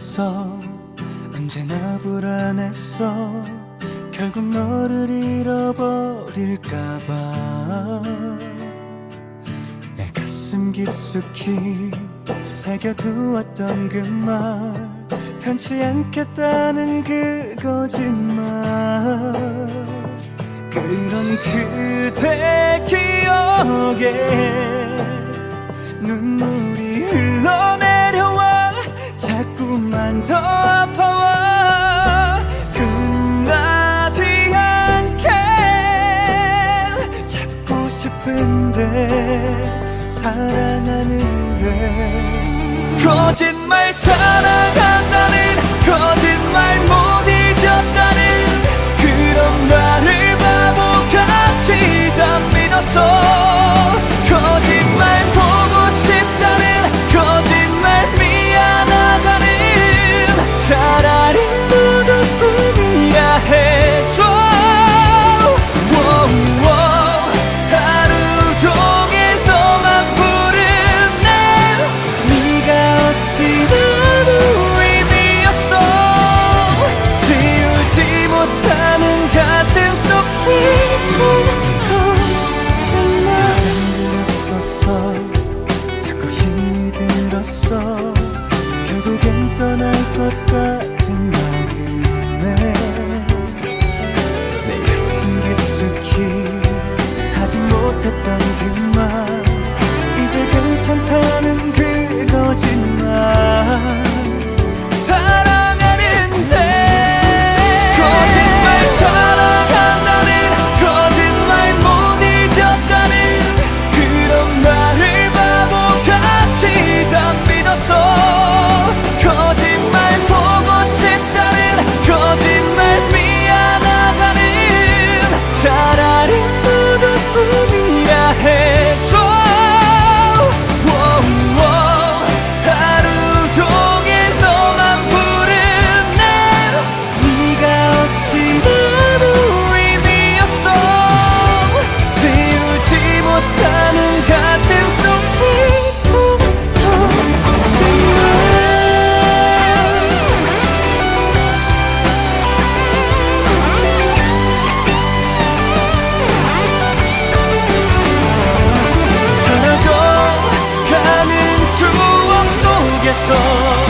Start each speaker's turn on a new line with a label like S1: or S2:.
S1: 있어. 언제나 불안했어. 결국 너를 잃어버릴까봐. 내 가슴 깊숙이 새겨두었던 그 말. 편치 않겠다는 그 거짓말. 그런 그대 기억에 눈물이 흘러 싶은데 사랑하는데 거짓말 사랑 주께서